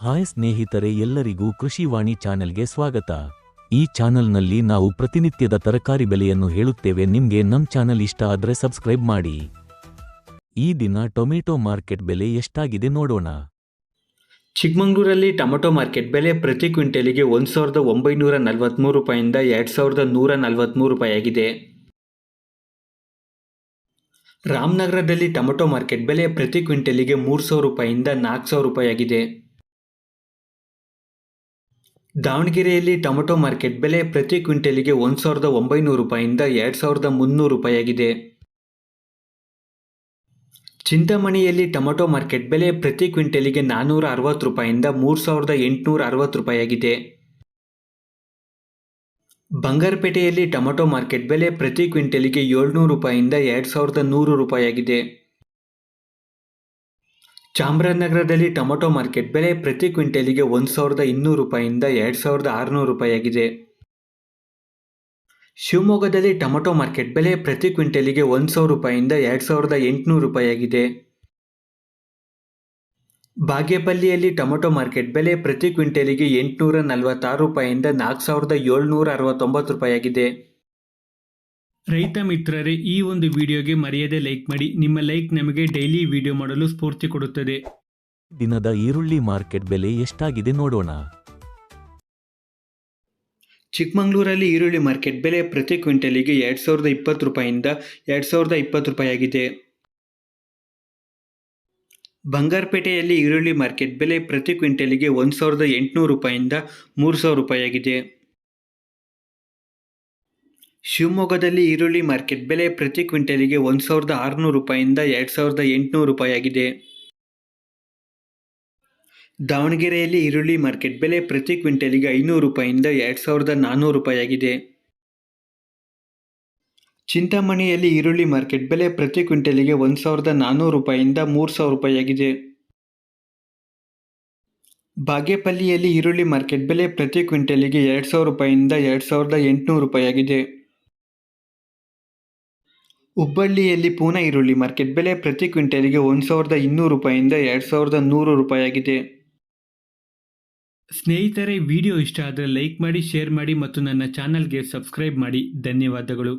Hi ಸ್ನೇಹಿತರೆ ಎಲ್ಲರಿಗೂ ಕೃಷಿವಾಣಿ ಚಾನೆಲ್ಗೆ ಸ್ವಾಗತ. ಈ ಚಾನೆಲ್ನಲ್ಲಿ ನಾವು ಪ್ರತಿನಿತ್ಯದ ತರಕಾರಿ ಬೆಲೆಯನ್ನು ಹೇಳುತ್ತೇವೆ. ನಿಮಗೆ ನಮ್ಮ ಚಾನೆಲ್ ಇಷ್ಟ ಆದರೆ ಸಬ್ಸ್ಕ್ರೈಬ್ ಮಾಡಿ. ಈ ದಿನ ಟೊಮೆಟೊ ಮಾರ್ಕೆಟ್ ಬೆಲೆ ಎಷ್ಟಾಗಿದೆ ನೋಡೋಣ. ಚಿಕ್ಕಮಂಗ್ಳೂರಲ್ಲಿ ಟೊಮೆಟೊ ಮಾರ್ಕೆಟ್ ಬೆಲೆ ಪ್ರತಿ ಕ್ವಿಂಟಲಿಗೆ ಒಂದು ಸಾವಿರದ ಒಂಬೈನೂರ ನಲವತ್ತ್ಮೂರು ರೂಪಾಯಿಂದ ಎರಡು ಸಾವಿರದ ನೂರ ನಲವತ್ತ್ಮೂರು ರೂಪಾಯಿ ಆಗಿದೆ. ರಾಮನಗರದಲ್ಲಿ ಟೊಮೆಟೊ ಮಾರ್ಕೆಟ್ ಬೆಲೆ ಪ್ರತಿ ಕ್ವಿಂಟಲಿಗೆ ಮೂರು ಸಾವಿರ ರೂಪಾಯಿಯಿಂದ ನಾಲ್ಕು ಸಾವಿರ ರೂಪಾಯಿ ಆಗಿದೆ. ದಾವಣಗೆರೆಯಲ್ಲಿ ಟೊಮೆಟೊ ಮಾರ್ಕೆಟ್ ಬೆಲೆ ಪ್ರತಿ ಕ್ವಿಂಟಲಿಗೆ ಒಂದು ಸಾವಿರದ ಒಂಬೈನೂರು ರೂಪಾಯಿಂದ ಎರಡು ಸಾವಿರದ ಮುನ್ನೂರು ರೂಪಾಯಿಯಾಗಿದೆ. ಚಿಂತಾಮಣಿಯಲ್ಲಿ ಟೊಮೆಟೊ ಮಾರ್ಕೆಟ್ ಬೆಲೆ ಪ್ರತಿ ಕ್ವಿಂಟಲಿಗೆ ನಾನ್ನೂರ ಅರವತ್ತು ರೂಪಾಯಿಂದ ಮೂರು ಸಾವಿರದ ಎಂಟುನೂರ ಅರವತ್ತು ರೂಪಾಯಿಯಾಗಿದೆ. ಬಂಗಾರಪೇಟೆಯಲ್ಲಿ ಟೊಮೆಟೊ ಮಾರ್ಕೆಟ್ ಬೆಲೆ ಪ್ರತಿ ಕ್ವಿಂಟಲಿಗೆ ಏಳ್ನೂರು ರೂಪಾಯಿಂದ ಎರಡು ಸಾವಿರದ ನೂರು ರೂಪಾಯಿ ಆಗಿದೆ ಚಾಮರಾಜನಗರದಲ್ಲಿ ಟೊಮೊಟೊ ಮಾರ್ಕೆಟ್ ಬೆಲೆ ಪ್ರತಿ ಕ್ವಿಂಟಲಿಗೆ ಒಂದು ಸಾವಿರದ ಇನ್ನೂರು ರೂಪಾಯಿಂದ ಎರಡು ಸಾವಿರದ ಆರುನೂರು ರೂಪಾಯಿ ಆಗಿದೆ ಶಿವಮೊಗ್ಗದಲ್ಲಿ ಟೊಮೆಟೊ ಮಾರ್ಕೆಟ್ ಬೆಲೆ ಪ್ರತಿ ಕ್ವಿಂಟಲಿಗೆ ಒಂದು ಸಾವಿರ ರೂಪಾಯಿಂದ ಎರಡು ಸಾವಿರದ ಎಂಟುನೂರು ರೂಪಾಯಿ ಆಗಿದೆ ಬಾಗೇಪಲ್ಲಿಯಲ್ಲಿ ಟೊಮೊಟೊ ಮಾರ್ಕೆಟ್ ಬೆಲೆ ಪ್ರತಿ ಕ್ವಿಂಟಲಿಗೆ ಎಂಟುನೂರ ನಲವತ್ತಾರು ರೂಪಾಯಿಂದ ನಾಲ್ಕು ಸಾವಿರದ ಏಳ್ನೂರ ಅರವತ್ತೊಂಬತ್ತು ರೂಪಾಯಿ ಆಗಿದೆ ರೈತ ಮಿತ್ರರೇ ಈ ಒಂದು ವಿಡಿಯೋಗೆ ಮರೆಯದೆ ಲೈಕ್ ಮಾಡಿ. ನಿಮ್ಮ ಲೈಕ್ ನಮಗೆ ಡೈಲಿ ವಿಡಿಯೋ ಮಾಡಲು ಸ್ಫೂರ್ತಿ ಕೊಡುತ್ತದೆ. ದಿನದ ಈರುಳ್ಳಿ ಮಾರ್ಕೆಟ್ ಬೆಲೆ ಎಷ್ಟಾಗಿದೆ ನೋಡೋಣ. ಚಿಕ್ಕಮಗಳೂರಲ್ಲಿ ಈರುಳ್ಳಿ ಮಾರ್ಕೆಟ್ ಬೆಲೆ ಪ್ರತಿ ಕ್ವಿಂಟಲಿಗೆ ಎರಡು ಸಾವಿರದ ಇಪ್ಪತ್ತು ರೂಪಾಯಿಂದ ಎರಡು ಸಾವಿರದ ಇಪ್ಪತ್ತು ರೂಪಾಯಿ ಆಗಿದೆ ಬಂಗಾರಪೇಟೆಯಲ್ಲಿ ಈರುಳ್ಳಿ ಮಾರ್ಕೆಟ್ ಬೆಲೆ ಪ್ರತಿ ಕ್ವಿಂಟಲಿಗೆ ಒಂದು ಸಾವಿರದ ಎಂಟುನೂರು ರೂಪಾಯಿಂದ ಮೂರು ಸಾವಿರ ರೂಪಾಯಿ ಆಗಿದೆ ಶಿವಮೊಗ್ಗದಲ್ಲಿ ಈರುಳ್ಳಿ ಮಾರ್ಕೆಟ್ ಬೆಲೆ ಪ್ರತಿ ಕ್ವಿಂಟಲಿಗೆ ಒಂದು ಸಾವಿರದ ಆರುನೂರು ರೂಪಾಯಿಂದ ಎರಡು ಸಾವಿರದ ಎಂಟುನೂರು ರೂಪಾಯಿ ಆಗಿದೆ ದಾವಣಗೆರೆಯಲ್ಲಿ ಈರುಳ್ಳಿ ಮಾರ್ಕೆಟ್ ಬೆಲೆ ಪ್ರತಿ ಕ್ವಿಂಟಲಿಗೆ ಐನೂರು ರೂಪಾಯಿಂದ ಎರಡು ಸಾವಿರದ ನಾನ್ನೂರು ರೂಪಾಯಿ ಆಗಿದೆ ಚಿಂತಾಮಣಿಯಲ್ಲಿ ಈರುಳ್ಳಿ ಮಾರ್ಕೆಟ್ ಬೆಲೆ ಪ್ರತಿ ಕ್ವಿಂಟಲಿಗೆ ಒಂದು ಸಾವಿರದ ನಾನ್ನೂರು ರೂಪಾಯಿಂದ ಮೂರು ಸಾವಿರ ರೂಪಾಯಿ ಆಗಿದೆ ಬಾಗೇಪಲ್ಲಿಯಲ್ಲಿ ಈರುಳ್ಳಿ ಮಾರ್ಕೆಟ್ ಬೆಲೆ ಪ್ರತಿ ಕ್ವಿಂಟಲಿಗೆ ಎರಡು ಸಾವಿರ ರೂಪಾಯಿಂದ ಎರಡು ಸಾವಿರದ ಎಂಟುನೂರು ರೂಪಾಯಿ ಆಗಿದೆ ಹುಬ್ಬಳ್ಳಿಯಲ್ಲಿ ಪೂನಾ ಈರುಳ್ಳಿ ಮಾರ್ಕೆಟ್ ಬೆಲೆ ಪ್ರತಿ ಕ್ವಿಂಟಲ್ಗೆ ಒಂದು ಸಾವಿರದ ಇನ್ನೂರು ರೂಪಾಯಿಂದ ಎರಡು ಸಾವಿರದ ನೂರು ರೂಪಾಯಿ ಆಗಿದೆ ಸ್ನೇಹಿತರೆ, ವಿಡಿಯೋ ಇಷ್ಟ ಆದರೆ ಲೈಕ್ ಮಾಡಿ, ಶೇರ್ ಮಾಡಿ ಮತ್ತು ನನ್ನ ಚಾನಲ್ಗೆ ಸಬ್ಸ್ಕ್ರೈಬ್ ಮಾಡಿ. ಧನ್ಯವಾದಗಳು.